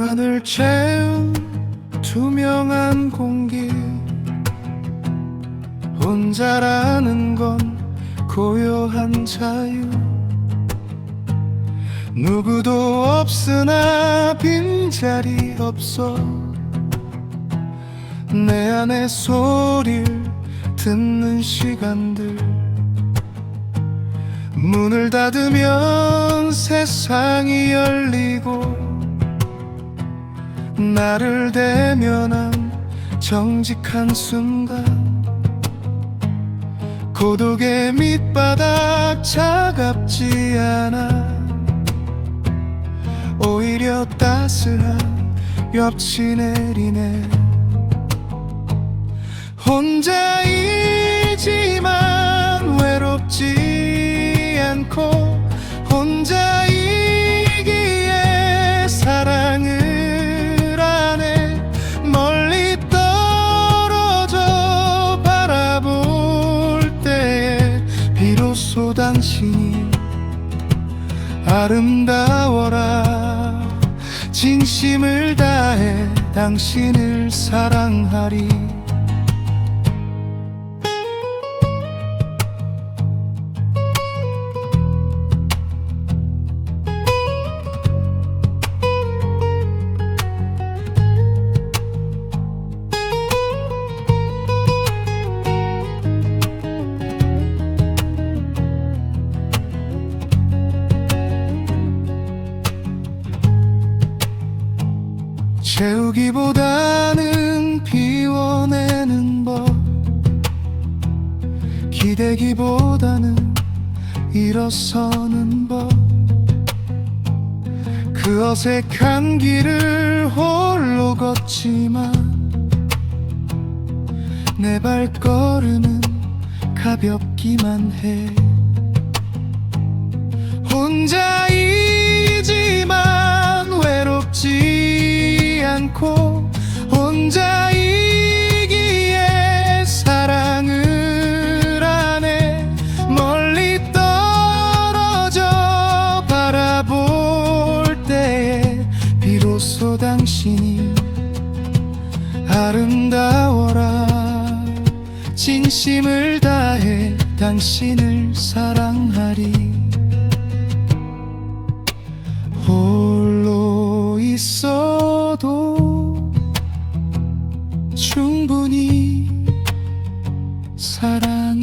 하늘 채운 투명한 공기. 혼자라는 건 고요한 자유. 누구도 없으나 빈자리 없어. 내 안의 소리를 듣는 시간들. 문을 닫으면 세상이 열리고 나를 대면한 정직한 순간 고독의 밑바닥 차갑지 않아 오히려 따스한 엽치 내리네. 혼자이지만 외롭지 않고 비로소 당신이 아름다워라. 진심을 다해 당신을 사랑하리 채우기보다는 비워내는 법. 기대기보다는 일어서는 법. 그 어색한 길을 홀로 걷지만 내 발걸음은 가볍기만 해. 혼자 이 진심을 다해 당신을 사랑하리. 홀로 있어도 충분히 사랑